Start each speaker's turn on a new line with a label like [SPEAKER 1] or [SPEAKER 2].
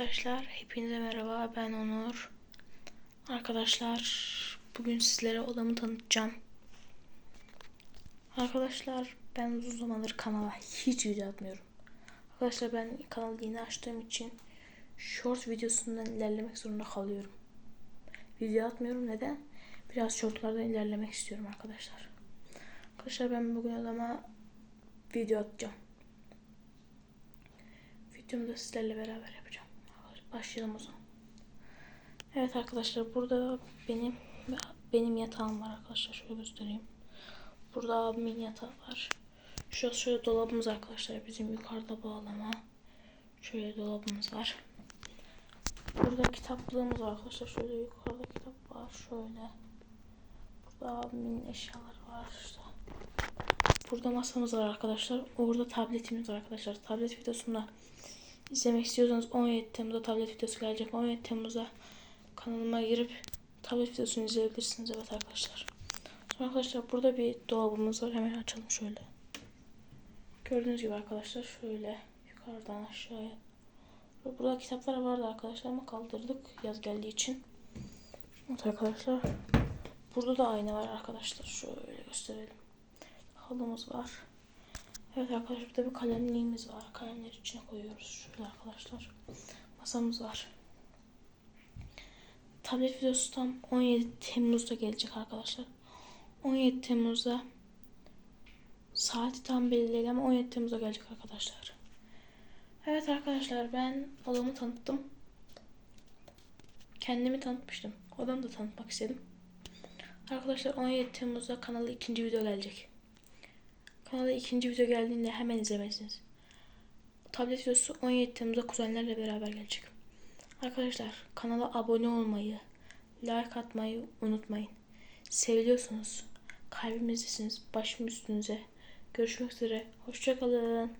[SPEAKER 1] Arkadaşlar hepinize merhaba ben Onur. Arkadaşlar bugün sizlere odamı tanıtacağım. Arkadaşlar ben uzun zamandır kanala hiç video atmıyorum. Arkadaşlar ben kanalı yeni açtığım için short videosundan ilerlemek zorunda kalıyorum. Video atmıyorum neden? Biraz shortlardan ilerlemek istiyorum arkadaşlar. Arkadaşlar ben bugün odama video atacağım. Videomu da sizlerle beraber yapacağım. Başlayalım o zaman. Evet arkadaşlar burada benim benim yatağım var arkadaşlar. Şöyle göstereyim. Burada abimin yatağı var. Şurası şöyle dolabımız arkadaşlar. Bizim yukarıda bağlama. Şöyle dolabımız var. Burada kitaplığımız var arkadaşlar. Şöyle yukarıda kitap var. Şöyle. Burada abimin eşyaları var işte. Burada masamız var arkadaşlar. Orada tabletimiz var arkadaşlar. Tablet videosunda izlemek istiyorsanız 17 Temmuz'da tablet videosu gelecek. 17 Temmuz'da kanalıma girip tablet videosunu izleyebilirsiniz. Evet arkadaşlar. Sonra arkadaşlar burada bir dolabımız var. Hemen açalım şöyle. Gördüğünüz gibi arkadaşlar şöyle yukarıdan aşağıya. Burada kitaplar vardı arkadaşlar ama kaldırdık yaz geldiği için. Evet arkadaşlar. Burada da ayna var arkadaşlar. Şöyle gösterelim. Halımız var. Evet arkadaşlar burada bir kalemliğimiz var. Kalemleri içine koyuyoruz. Şöyle arkadaşlar. Masamız var. Tablet videosu tam 17 Temmuz'da gelecek arkadaşlar. 17 Temmuz'da saati tam belli değil ama 17 Temmuz'da gelecek arkadaşlar. Evet arkadaşlar ben odamı tanıttım. Kendimi tanıtmıştım. Odamı da tanıtmak istedim. Arkadaşlar 17 Temmuz'da kanala ikinci video gelecek. Kanala ikinci video geldiğinde hemen izlemelisiniz. Tablet videosu 17 Temmuz'da kuzenlerle beraber gelecek. Arkadaşlar kanala abone olmayı, like atmayı unutmayın. Seviliyorsunuz. Kalbimizdesiniz. Başım üstünüze. Görüşmek üzere. Hoşçakalın.